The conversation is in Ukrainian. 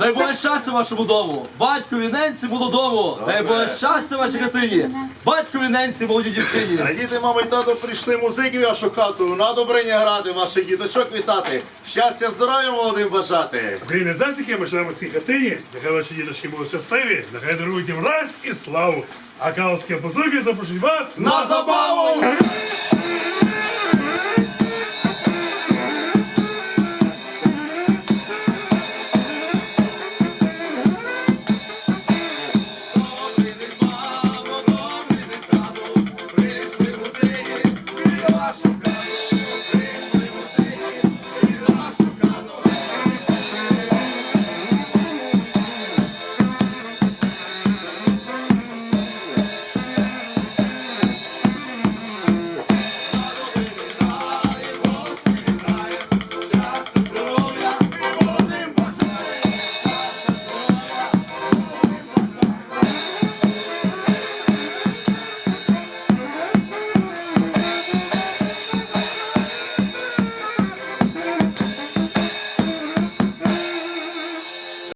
Дай Боже щастя вашому дому, батькові ненці молодому, дай Боже щастя вашій хатині, батькові ненці молоді дівчині. Радіти, мама і тато прийшли музики в вашу хату, на добрині грати, ваших діточок вітати. Щастя, здоров'я молодим бажати. Україна знаєш, яке ми живемо в цій хатині? Нехай ваші діточки будуть щасливі, нехай дарують їм раз і славу. А калські позуки запрошують вас На забаву!